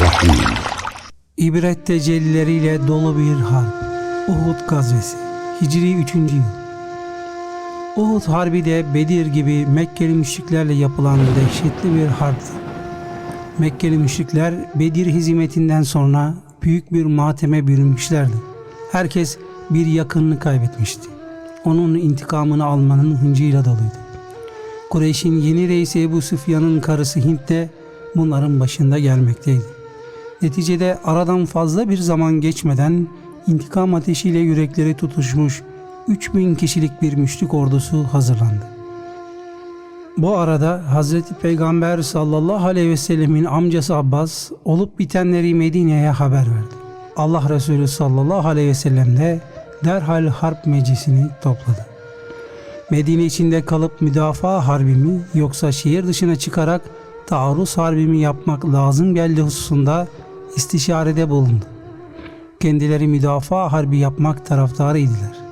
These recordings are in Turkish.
Rahim İbret tecellileriyle dolu bir harp. Uhud gazvesi. Hicri 3. yıl. Uhud Harbi de Bedir gibi Mekkeli müşriklerle yapılan dehşetli bir harptı. Mekkeli müşrikler Bedir hizmetinden sonra büyük bir mateme bürünmüşlerdi. Herkes bir yakınını kaybetmişti. Onun intikamını almanın hıncıyla dalıydı. Kureyş'in yeni reisi Ebu Süfyan'ın karısı Hint de bunların başında gelmekteydi. Neticede aradan fazla bir zaman geçmeden intikam ateşiyle yürekleri tutuşmuş 3000 kişilik bir müşrik ordusu hazırlandı. Bu arada Hazreti Peygamber sallallahu aleyhi ve sellemin amcası Abbas olup bitenleri Medine'ye haber verdi. Allah Resulü sallallahu aleyhi ve sellem de derhal harp meclisini topladı. Medine içinde kalıp müdafaa harbi mi yoksa şehir dışına çıkarak taarruz harbi mi yapmak lazım geldiği hususunda istişarede bulundu. Kendileri müdafaa harbi yapmak taraftarıydılar.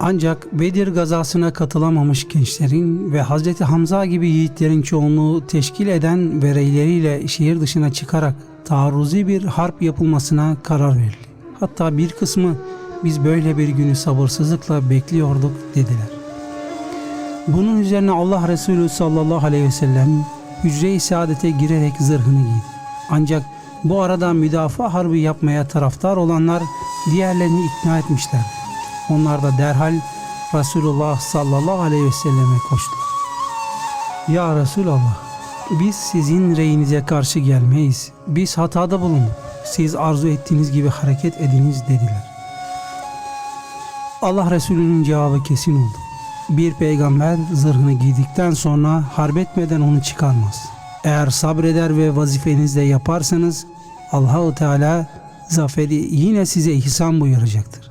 Ancak Bedir gazasına katılamamış gençlerin ve Hazreti Hamza gibi yiğitlerin çoğunluğu teşkil eden vereyleriyle şehir dışına çıkarak taarruzi bir harp yapılmasına karar verildi. Hatta bir kısmı biz böyle bir günü sabırsızlıkla bekliyorduk dediler. Bunun üzerine Allah Resulü sallallahu aleyhi ve sellem hücre-i saadete girerek zırhını giydi. Ancak bu arada müdafaa harbi yapmaya taraftar olanlar diğerlerini ikna etmişler. Onlar da derhal Resulullah sallallahu aleyhi ve selleme koştular. Ya Resulallah biz sizin reyinize karşı gelmeyiz. Biz hatada bulunduk. Siz arzu ettiğiniz gibi hareket ediniz dediler. Allah Resulü'nün cevabı kesin oldu. Bir peygamber zırhını giydikten sonra harbetmeden onu çıkarmaz. Eğer sabreder ve vazifenizde yaparsanız Allahu Teala zaferi yine size ihsan buyuracaktır.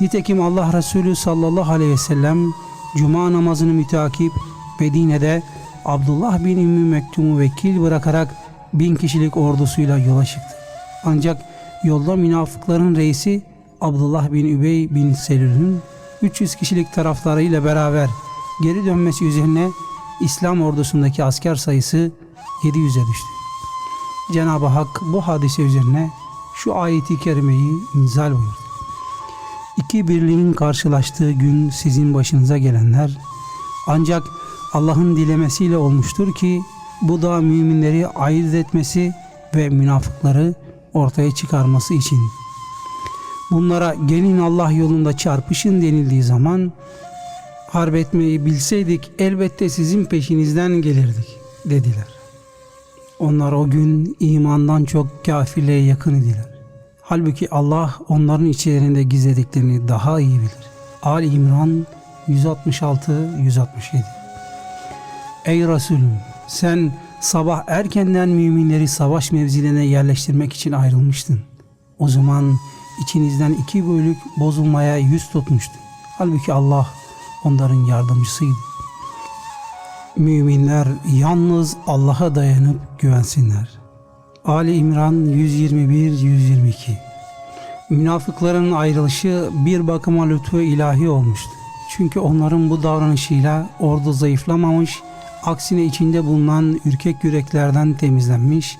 Nitekim Allah Resulü sallallahu aleyhi ve sellem cuma namazını müteakip Medine'de Abdullah bin Ümmü Mektum'u vekil bırakarak bin kişilik ordusuyla yola çıktı. Ancak yolda münafıkların reisi Abdullah bin Übey bin Selül'ün 300 kişilik taraftarıyla beraber geri dönmesi üzerine İslam ordusundaki asker sayısı 700'e düştü. Cenab-ı Hak bu hadise üzerine şu ayeti kerimeyi inzal buyurdu. İki birliğin karşılaştığı gün sizin başınıza gelenler ancak Allah'ın dilemesiyle olmuştur ki bu da müminleri ayırt etmesi ve münafıkları ortaya çıkarması için. Bunlara gelin Allah yolunda çarpışın denildiği zaman harp bilseydik elbette sizin peşinizden gelirdik dediler. Onlar o gün imandan çok kafirliğe yakın idiler. Halbuki Allah onların içlerinde gizlediklerini daha iyi bilir. Ali İmran 166-167 Ey Resulüm sen sabah erkenden müminleri savaş mevzilerine yerleştirmek için ayrılmıştın. O zaman içinizden iki bölük bozulmaya yüz tutmuştu. Halbuki Allah onların yardımcısıydı. Müminler yalnız Allah'a dayanıp güvensinler. Ali İmran 121-122 Münafıkların ayrılışı bir bakıma lütfu ilahi olmuştu. Çünkü onların bu davranışıyla ordu zayıflamamış, aksine içinde bulunan ürkek yüreklerden temizlenmiş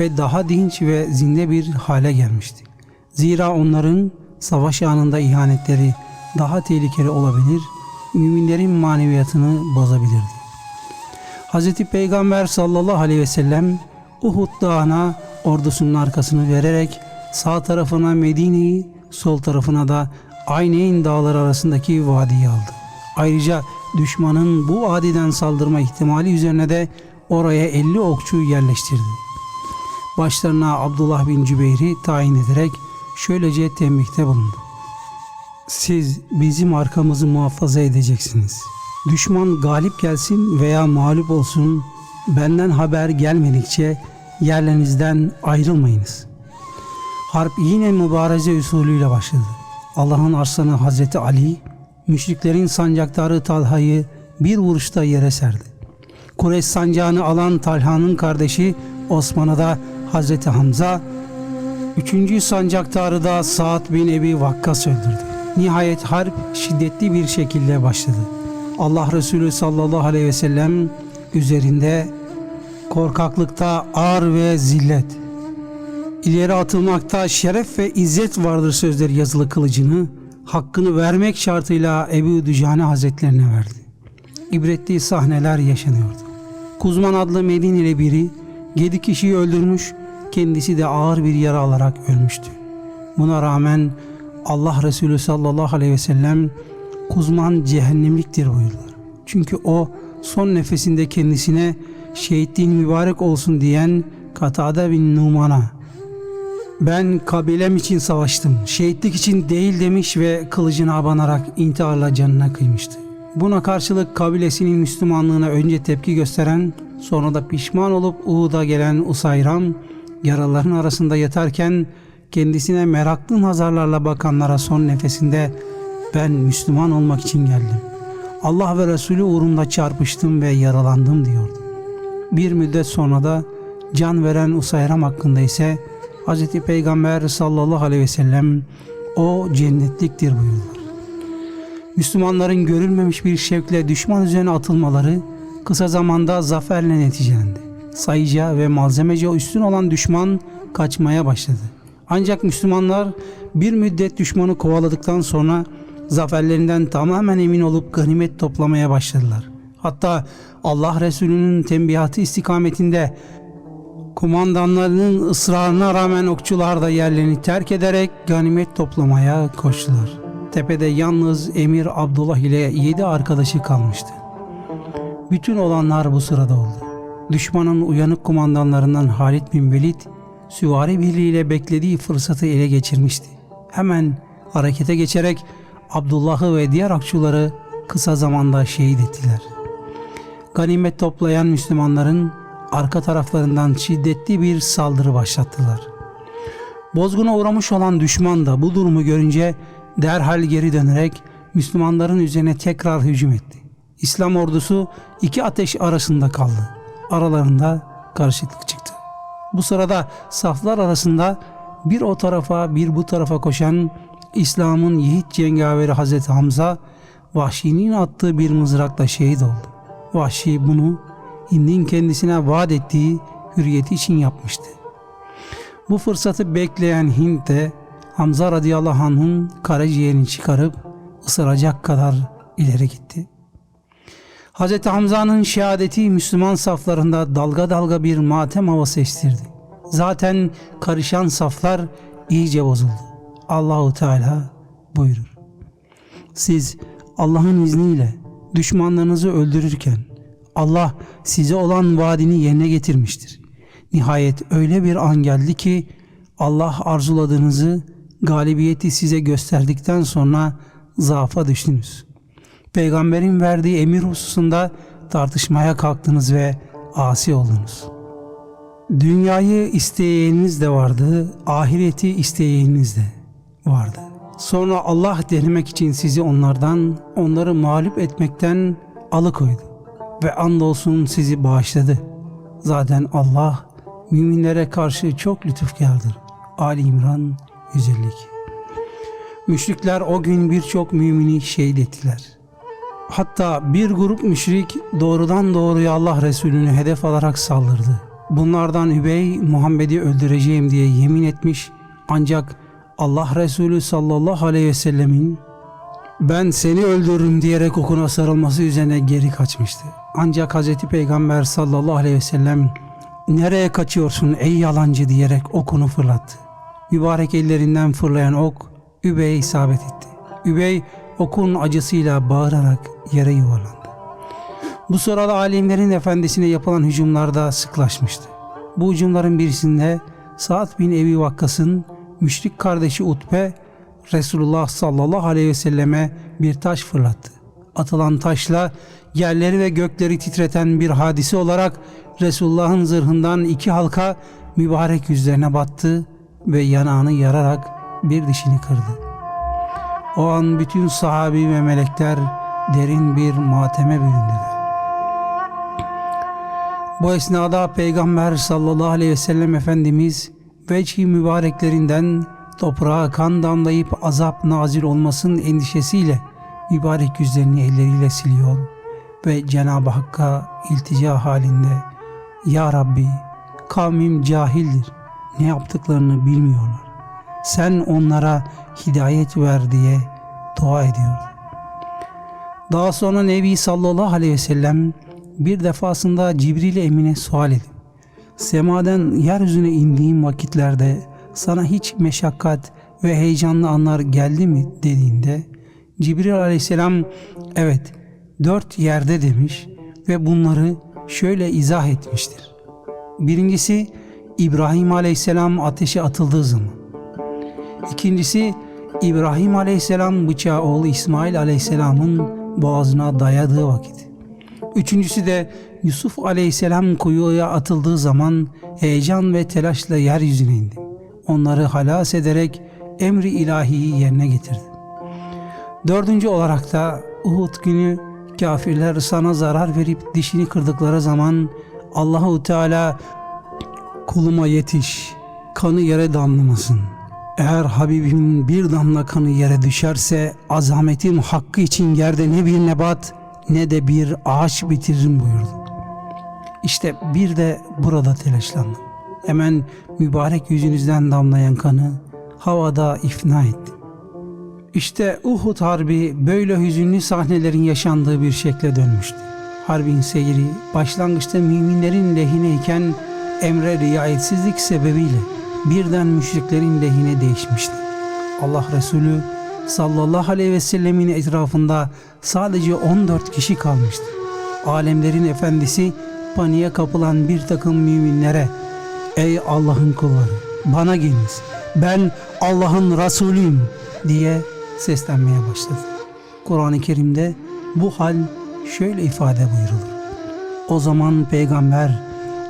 ve daha dinç ve zinde bir hale gelmişti. Zira onların savaş anında ihanetleri daha tehlikeli olabilir, müminlerin maneviyatını bozabilirdi. Hz. Peygamber sallallahu aleyhi ve sellem Uhud dağına ordusunun arkasını vererek sağ tarafına Medine'yi, sol tarafına da Ayneyn dağları arasındaki vadiyi aldı. Ayrıca düşmanın bu vadiden saldırma ihtimali üzerine de oraya 50 okçu yerleştirdi. Başlarına Abdullah bin Cübeyr'i tayin ederek şöylece tembihte bulundu. Siz bizim arkamızı muhafaza edeceksiniz. Düşman galip gelsin veya mağlup olsun benden haber gelmedikçe yerlerinizden ayrılmayınız. Harp yine mübareze usulüyle başladı. Allah'ın arslanı Hazreti Ali, müşriklerin sancaktarı Talha'yı bir vuruşta yere serdi. Kureyş sancağını alan Talha'nın kardeşi Osman'a da Hazreti Hamza, üçüncü sancaktarı da Sa'd bin Ebi Vakkas öldürdü. Nihayet harp şiddetli bir şekilde başladı. Allah Resulü sallallahu aleyhi ve sellem üzerinde korkaklıkta ar ve zillet. İleri atılmakta şeref ve izzet vardır sözleri yazılı kılıcını hakkını vermek şartıyla Ebu Dücane Hazretlerine verdi. İbretli sahneler yaşanıyordu. Kuzman adlı Medineli biri yedi kişiyi öldürmüş, kendisi de ağır bir yara alarak ölmüştü. Buna rağmen Allah Resulü sallallahu aleyhi ve sellem Kuzman cehennemliktir buyurdular. Çünkü o son nefesinde kendisine şehitliğin mübarek olsun diyen Katada bin Numan'a ben kabilem için savaştım, şehitlik için değil demiş ve kılıcına abanarak intiharla canına kıymıştı. Buna karşılık kabilesinin Müslümanlığına önce tepki gösteren, sonra da pişman olup Uhud'a gelen Usayram, yaraların arasında yatarken kendisine meraklı nazarlarla bakanlara son nefesinde ben Müslüman olmak için geldim. Allah ve Resulü uğrunda çarpıştım ve yaralandım diyordu. Bir müddet sonra da can veren Usayram hakkında ise Hz. Peygamber sallallahu aleyhi ve sellem o cennetliktir buyurdular. Müslümanların görülmemiş bir şevkle düşman üzerine atılmaları kısa zamanda zaferle neticelendi. Sayıca ve malzemece üstün olan düşman kaçmaya başladı. Ancak Müslümanlar bir müddet düşmanı kovaladıktan sonra zaferlerinden tamamen emin olup ganimet toplamaya başladılar. Hatta Allah Resulü'nün tembihatı istikametinde kumandanlarının ısrarına rağmen okçular da yerlerini terk ederek ganimet toplamaya koştular. Tepede yalnız Emir Abdullah ile yedi arkadaşı kalmıştı. Bütün olanlar bu sırada oldu. Düşmanın uyanık kumandanlarından Halid bin Velid, süvari birliğiyle beklediği fırsatı ele geçirmişti. Hemen harekete geçerek Abdullah'ı ve diğer akçuları kısa zamanda şehit ettiler. Ganimet toplayan Müslümanların arka taraflarından şiddetli bir saldırı başlattılar. Bozguna uğramış olan düşman da bu durumu görünce derhal geri dönerek Müslümanların üzerine tekrar hücum etti. İslam ordusu iki ateş arasında kaldı. Aralarında karışıklık çıktı. Bu sırada saflar arasında bir o tarafa bir bu tarafa koşan İslam'ın yiğit cengaveri Hazreti Hamza Vahşi'nin attığı bir mızrakla şehit oldu. Vahşi bunu Hind'in kendisine vaat ettiği hürriyeti için yapmıştı. Bu fırsatı bekleyen Hint de Hamza radıyallahu anh'ın karaciğerini çıkarıp ısıracak kadar ileri gitti. Hz. Hamza'nın şehadeti Müslüman saflarında dalga dalga bir matem havası estirdi. Zaten karışan saflar iyice bozuldu. Allahu Teala buyurur. Siz Allah'ın izniyle düşmanlarınızı öldürürken Allah size olan vaadini yerine getirmiştir. Nihayet öyle bir an geldi ki Allah arzuladığınızı galibiyeti size gösterdikten sonra zaafa düştünüz. Peygamberin verdiği emir hususunda tartışmaya kalktınız ve asi oldunuz. Dünyayı isteyeniniz de vardı, ahireti isteyeniniz de vardı. Sonra Allah denemek için sizi onlardan, onları mağlup etmekten alıkoydu ve andolsun sizi bağışladı. Zaten Allah müminlere karşı çok lütufkardır. Ali İmran 152 Müşrikler o gün birçok mümini şehit ettiler. Hatta bir grup müşrik doğrudan doğruya Allah Resulü'nü hedef alarak saldırdı. Bunlardan Übey Muhammed'i öldüreceğim diye yemin etmiş ancak Allah Resulü sallallahu aleyhi ve sellemin ben seni öldürürüm diyerek okuna sarılması üzerine geri kaçmıştı. Ancak Hz. Peygamber sallallahu aleyhi ve sellem nereye kaçıyorsun ey yalancı diyerek okunu fırlattı. Mübarek ellerinden fırlayan ok Übey'e isabet etti. Übey okun acısıyla bağırarak yere yuvarlandı. Bu sırada alimlerin efendisine yapılan hücumlarda sıklaşmıştı. Bu hücumların birisinde Sa'd bin Ebi Vakkas'ın müşrik kardeşi Utbe Resulullah sallallahu aleyhi ve selleme bir taş fırlattı. Atılan taşla yerleri ve gökleri titreten bir hadise olarak Resulullah'ın zırhından iki halka mübarek yüzlerine battı ve yanağını yararak bir dişini kırdı. O an bütün sahabi ve melekler derin bir mateme büründüler. Bu esnada Peygamber sallallahu aleyhi ve sellem Efendimiz vecihi mübareklerinden toprağa kan damlayıp azap nazil olmasının endişesiyle mübarek yüzlerini elleriyle siliyor ve Cenab-ı Hakk'a iltica halinde Ya Rabbi kavmim cahildir. Ne yaptıklarını bilmiyorlar. Sen onlara hidayet ver diye dua ediyor. Daha sonra Nebi sallallahu aleyhi ve sellem bir defasında Cibril Emin'e sual edip Semadan yeryüzüne indiğim vakitlerde sana hiç meşakkat ve heyecanlı anlar geldi mi dediğinde Cibril aleyhisselam evet dört yerde demiş ve bunları şöyle izah etmiştir. Birincisi İbrahim aleyhisselam ateşe atıldığı zaman. İkincisi İbrahim aleyhisselam bıçağı oğlu İsmail aleyhisselamın boğazına dayadığı vakit. Üçüncüsü de Yusuf aleyhisselam kuyuya atıldığı zaman heyecan ve telaşla yeryüzüne indi. Onları halas ederek emri ilahiyi yerine getirdi. Dördüncü olarak da Uhud günü kafirler sana zarar verip dişini kırdıkları zaman Allahu Teala kuluma yetiş, kanı yere damlamasın. Eğer Habibimin bir damla kanı yere düşerse azametim hakkı için yerde ne bir nebat ne de bir ağaç bitiririm buyurdu. İşte bir de burada telaşlandım. Hemen mübarek yüzünüzden damlayan kanı havada ifna etti. İşte Uhud Harbi böyle hüzünlü sahnelerin yaşandığı bir şekle dönmüştü. Harbin seyri başlangıçta müminlerin lehineyken emre riayetsizlik sebebiyle birden müşriklerin lehine değişmişti. Allah Resulü sallallahu aleyhi ve sellemin etrafında sadece 14 kişi kalmıştı. Alemlerin efendisi paniğe kapılan bir takım müminlere Ey Allah'ın kulları bana geliniz ben Allah'ın Resulüyüm diye seslenmeye başladı. Kur'an-ı Kerim'de bu hal şöyle ifade buyurulur. O zaman peygamber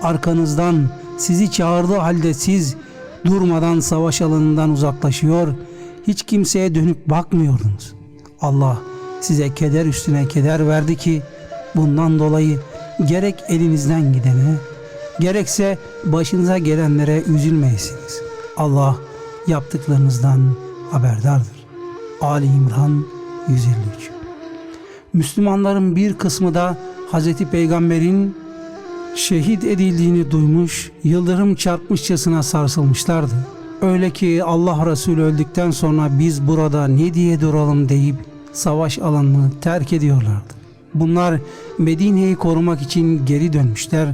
arkanızdan sizi çağırdığı halde siz durmadan savaş alanından uzaklaşıyor, hiç kimseye dönüp bakmıyordunuz. Allah size keder üstüne keder verdi ki bundan dolayı gerek elinizden gidene, gerekse başınıza gelenlere üzülmeyesiniz. Allah yaptıklarınızdan haberdardır. Ali İmran 153 Müslümanların bir kısmı da Hz. Peygamber'in şehit edildiğini duymuş, yıldırım çarpmışçasına sarsılmışlardı. Öyle ki Allah Resulü öldükten sonra biz burada ne diye duralım deyip savaş alanını terk ediyorlardı. Bunlar Medine'yi korumak için geri dönmüşler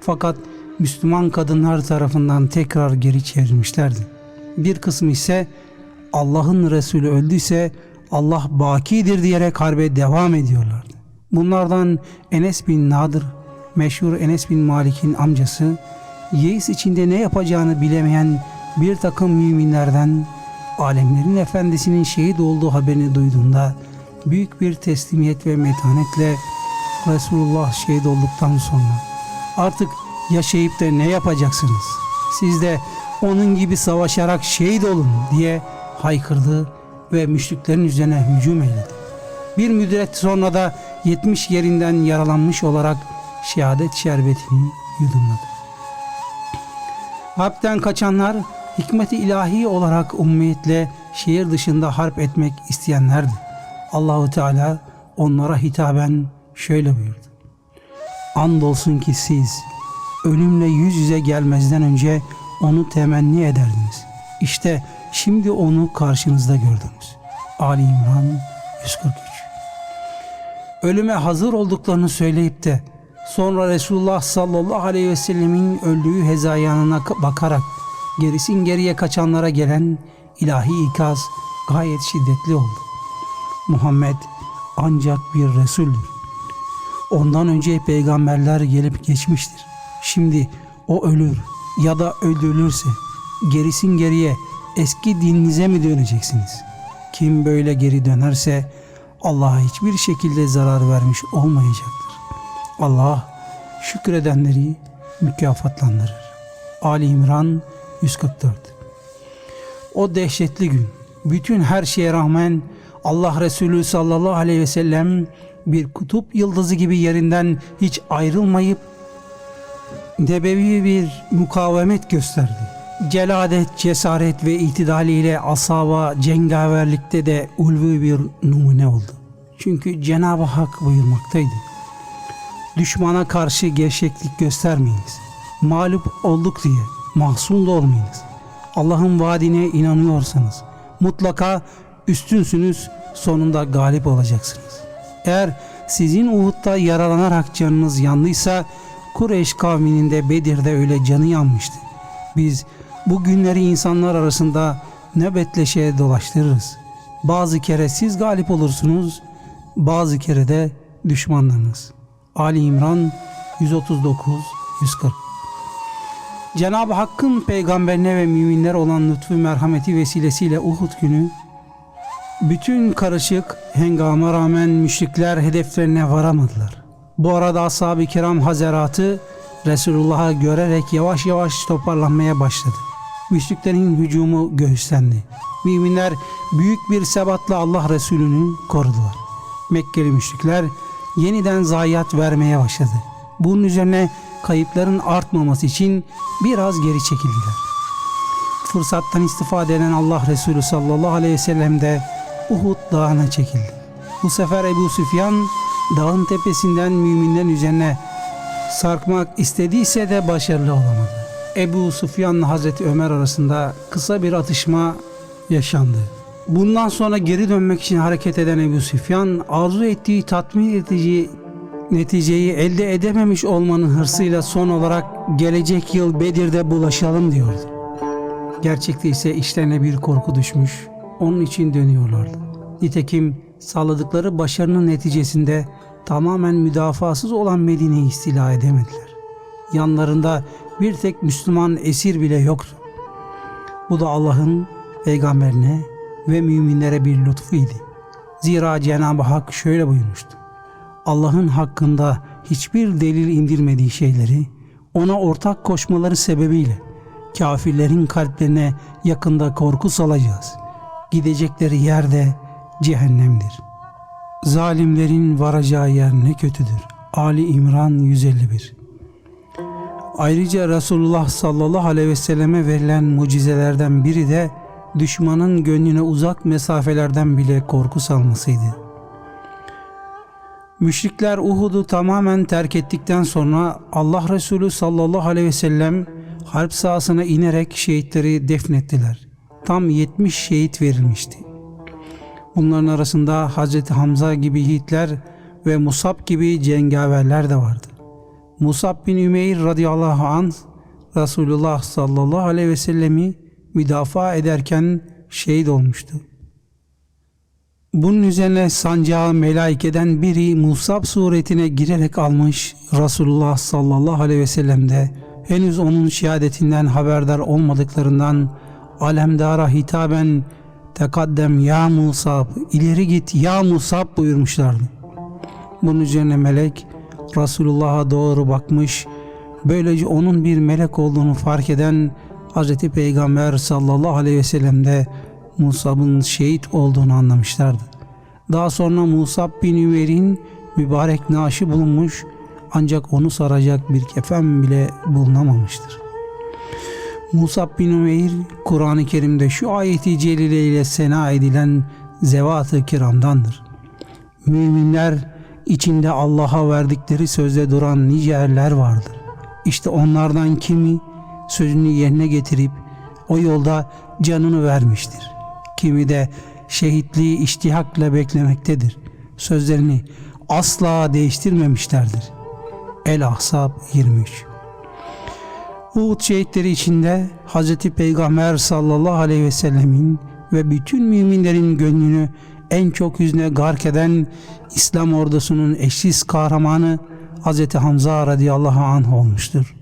fakat Müslüman kadınlar tarafından tekrar geri çevrilmişlerdi. Bir kısmı ise Allah'ın Resulü öldüyse Allah bakidir diyerek harbe devam ediyorlardı. Bunlardan Enes bin Nadir, meşhur Enes bin Malik'in amcası, yeis içinde ne yapacağını bilemeyen bir takım müminlerden alemlerin efendisinin şehit olduğu haberini duyduğunda büyük bir teslimiyet ve metanetle Resulullah şehit olduktan sonra artık yaşayıp da ne yapacaksınız? Siz de onun gibi savaşarak şehit olun diye haykırdı ve müşriklerin üzerine hücum eyledi. Bir müddet sonra da 70 yerinden yaralanmış olarak şehadet şerbetini yudumladı. Harpten kaçanlar hikmeti ilahi olarak ummiyetle şehir dışında harp etmek isteyenlerdi. Allahu Teala onlara hitaben şöyle buyurdu. Andolsun ki siz ölümle yüz yüze gelmezden önce onu temenni ederdiniz. İşte şimdi onu karşınızda gördünüz. Ali İmran 143 Ölüme hazır olduklarını söyleyip de sonra Resulullah sallallahu aleyhi ve sellemin öldüğü hezayanına bakarak gerisin geriye kaçanlara gelen ilahi ikaz gayet şiddetli oldu. Muhammed ancak bir Resuldür. Ondan önce peygamberler gelip geçmiştir. Şimdi o ölür ya da öldürülürse gerisin geriye eski dininize mi döneceksiniz? Kim böyle geri dönerse Allah'a hiçbir şekilde zarar vermiş olmayacaktır. Allah şükredenleri mükafatlandırır. Ali İmran 144 O dehşetli gün bütün her şeye rağmen Allah Resulü sallallahu aleyhi ve sellem bir kutup yıldızı gibi yerinden hiç ayrılmayıp nebevi bir mukavemet gösterdi. Celadet, cesaret ve itidaliyle asaba cengaverlikte de ulvi bir numune oldu. Çünkü Cenab-ı Hak buyurmaktaydı. Düşmana karşı gevşeklik göstermeyiniz. mağlup olduk diye mahzun da olmayınız. Allah'ın vaadine inanıyorsanız mutlaka üstünsünüz sonunda galip olacaksınız. Eğer sizin Uhud'da yaralanarak canınız yandıysa Kureyş kavminin de Bedir'de öyle canı yanmıştı. Biz bu günleri insanlar arasında nöbetleşe dolaştırırız. Bazı kere siz galip olursunuz, bazı kere de düşmanlarınız. Ali İmran 139 140 Cenab-ı Hakk'ın peygamberine ve müminler olan lütfu merhameti vesilesiyle Uhud günü bütün karışık hengama rağmen müşrikler hedeflerine varamadılar. Bu arada ashab-ı kiram hazeratı Resulullah'ı görerek yavaş yavaş toparlanmaya başladı. Müşriklerin hücumu göğüslendi. Müminler büyük bir sebatla Allah Resulü'nü korudular. Mekkeli müşrikler yeniden zayiat vermeye başladı. Bunun üzerine kayıpların artmaması için biraz geri çekildiler. Fırsattan istifade eden Allah Resulü sallallahu aleyhi ve sellem de Uhud dağına çekildi. Bu sefer Ebu Süfyan dağın tepesinden müminlerin üzerine sarkmak istediyse de başarılı olamadı. Ebu Süfyan'la Hazreti Ömer arasında kısa bir atışma yaşandı. Bundan sonra geri dönmek için hareket eden Ebu Süfyan arzu ettiği tatmin edici neticeyi elde edememiş olmanın hırsıyla son olarak gelecek yıl Bedir'de bulaşalım diyordu. Gerçekte ise işlerine bir korku düşmüş, onun için dönüyorlardı. Nitekim sağladıkları başarının neticesinde tamamen müdafasız olan Medine'yi istila edemediler. Yanlarında bir tek Müslüman esir bile yoktu. Bu da Allah'ın peygamberine ve müminlere bir lütfuydu. Zira Cenab-ı Hak şöyle buyurmuştu. Allah'ın hakkında hiçbir delil indirmediği şeyleri ona ortak koşmaları sebebiyle kafirlerin kalplerine yakında korku salacağız. Gidecekleri yerde cehennemdir. Zalimlerin varacağı yer ne kötüdür. Ali İmran 151 Ayrıca Resulullah sallallahu aleyhi ve selleme verilen mucizelerden biri de düşmanın gönlüne uzak mesafelerden bile korku salmasıydı. Müşrikler Uhud'u tamamen terk ettikten sonra Allah Resulü sallallahu aleyhi ve sellem harp sahasına inerek şehitleri defnettiler. Tam 70 şehit verilmişti. Bunların arasında Hazreti Hamza gibi yiğitler ve Musab gibi cengaverler de vardı. Musab bin Ümeyr radıyallahu anh Resulullah sallallahu aleyhi ve sellemi müdafaa ederken şehit olmuştu. Bunun üzerine sancağı melaikeden biri Musab suretine girerek almış Resulullah sallallahu aleyhi ve sellem de henüz onun şehadetinden haberdar olmadıklarından alemdara hitaben tekaddem ya Musab ileri git ya Musab buyurmuşlardı. Bunun üzerine melek Resulullah'a doğru bakmış böylece onun bir melek olduğunu fark eden Hz. Peygamber sallallahu aleyhi ve sellem de Musab'ın şehit olduğunu anlamışlardı. Daha sonra Musab bin Ümer'in mübarek naaşı bulunmuş ancak onu saracak bir kefen bile bulunamamıştır. Musab bin Ümeyr Kur'an-ı Kerim'de şu ayeti celile ile sena edilen zevat-ı kiramdandır. Müminler içinde Allah'a verdikleri sözde duran nice erler vardır. İşte onlardan kimi sözünü yerine getirip o yolda canını vermiştir. Kimi de şehitliği iştihakla beklemektedir. Sözlerini asla değiştirmemişlerdir. El-Ahzab 23 Uhud şehitleri içinde Hz. Peygamber sallallahu aleyhi ve sellemin ve bütün müminlerin gönlünü en çok hüzne gark eden İslam ordusunun eşsiz kahramanı Hz. Hamza radıyallahu anh olmuştur.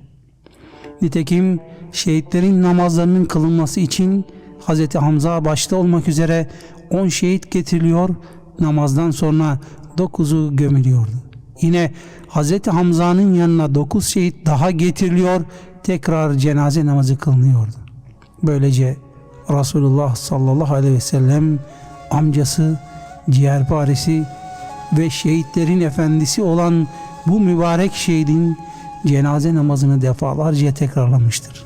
Nitekim şehitlerin namazlarının kılınması için Hz. Hamza başta olmak üzere 10 şehit getiriliyor, namazdan sonra 9'u gömülüyordu. Yine Hz. Hamza'nın yanına 9 şehit daha getiriliyor, tekrar cenaze namazı kılınıyordu. Böylece Resulullah sallallahu aleyhi ve sellem amcası, ciğerparesi ve şehitlerin efendisi olan bu mübarek şehidin cenaze namazını defalarca tekrarlamıştır.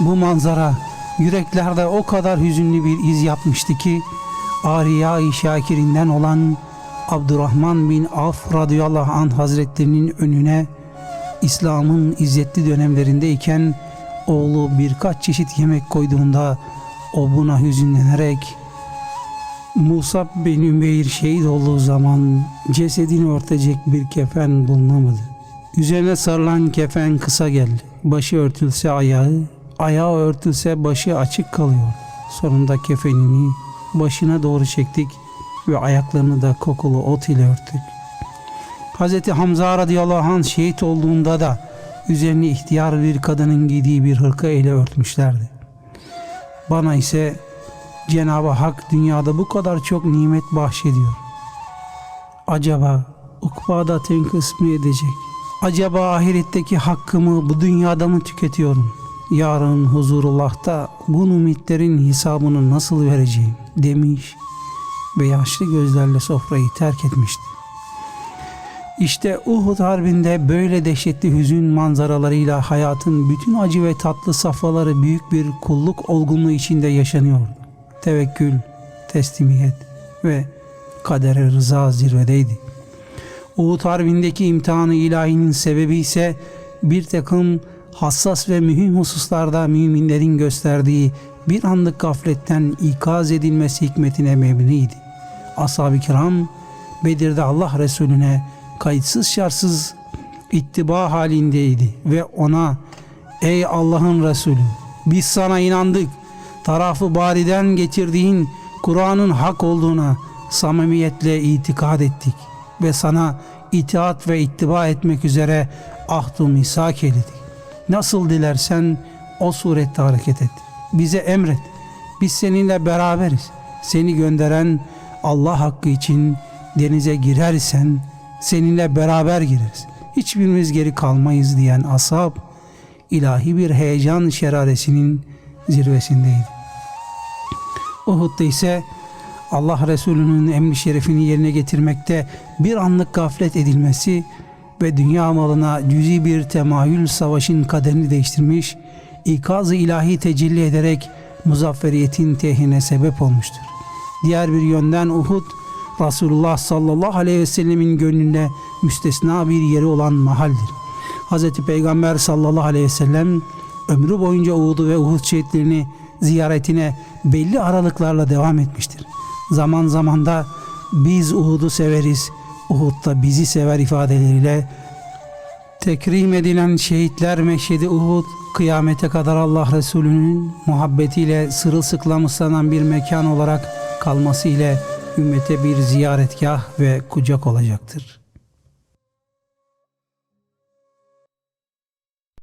Bu manzara yüreklerde o kadar hüzünlü bir iz yapmıştı ki Ariya-i Şakirinden olan Abdurrahman bin Af radıyallahu anh hazretlerinin önüne İslam'ın izzetli dönemlerindeyken oğlu birkaç çeşit yemek koyduğunda o buna hüzünlenerek Musa bin Ümeyr şehit olduğu zaman cesedini örtecek bir kefen bulunamadı. Üzerine sarılan kefen kısa geldi. Başı örtülse ayağı, ayağı örtülse başı açık kalıyor. Sonunda kefenini başına doğru çektik ve ayaklarını da kokulu ot ile örttük. Hz. Hamza radıyallahu anh şehit olduğunda da üzerini ihtiyar bir kadının giydiği bir hırka ile örtmüşlerdi. Bana ise Cenab-ı Hak dünyada bu kadar çok nimet bahşediyor. Acaba ukbada tenkıs mı edecek? Acaba ahiretteki hakkımı bu dünyada mı tüketiyorum? Yarın huzurullah'ta bu ümitlerin hesabını nasıl vereceğim demiş ve yaşlı gözlerle sofrayı terk etmişti. İşte Uhud Harbi'nde böyle dehşetli hüzün manzaralarıyla hayatın bütün acı ve tatlı safhaları büyük bir kulluk olgunluğu içinde yaşanıyordu. Tevekkül, teslimiyet ve kadere rıza zirvedeydi. Uhud Harbi'ndeki imtihanı ilahinin sebebi ise bir takım hassas ve mühim hususlarda müminlerin gösterdiği bir anlık gafletten ikaz edilmesi hikmetine mebniydi. Ashab-ı kiram Bedir'de Allah Resulüne kayıtsız şartsız ittiba halindeydi ve ona ey Allah'ın Resulü biz sana inandık tarafı bariden getirdiğin Kur'an'ın hak olduğuna samimiyetle itikad ettik ve sana itaat ve ittiba etmek üzere ahdu misak eyledik. Nasıl dilersen o surette hareket et. Bize emret. Biz seninle beraberiz. Seni gönderen Allah hakkı için denize girersen seninle beraber gireriz. Hiçbirimiz geri kalmayız diyen ashab ilahi bir heyecan şeraresinin zirvesindeydi. Uhud'da ise Allah Resulü'nün emri şerefini yerine getirmekte bir anlık gaflet edilmesi ve dünya malına cüzi bir temayül savaşın kaderini değiştirmiş, ikaz-ı ilahi tecelli ederek muzafferiyetin tehine sebep olmuştur. Diğer bir yönden Uhud, Resulullah sallallahu aleyhi ve sellemin gönlünde müstesna bir yeri olan mahaldir. Hz. Peygamber sallallahu aleyhi ve sellem ömrü boyunca Uhud'u ve Uhud şehitlerini ziyaretine belli aralıklarla devam etmiştir. Zaman zaman da biz Uhud'u severiz, Uhud da bizi sever ifadeleriyle tekrim edilen şehitler meşhedi Uhud kıyamete kadar Allah Resulü'nün muhabbetiyle sırılsıklam ıslanan bir mekan olarak kalması ile ümmete bir ziyaretgah ve kucak olacaktır.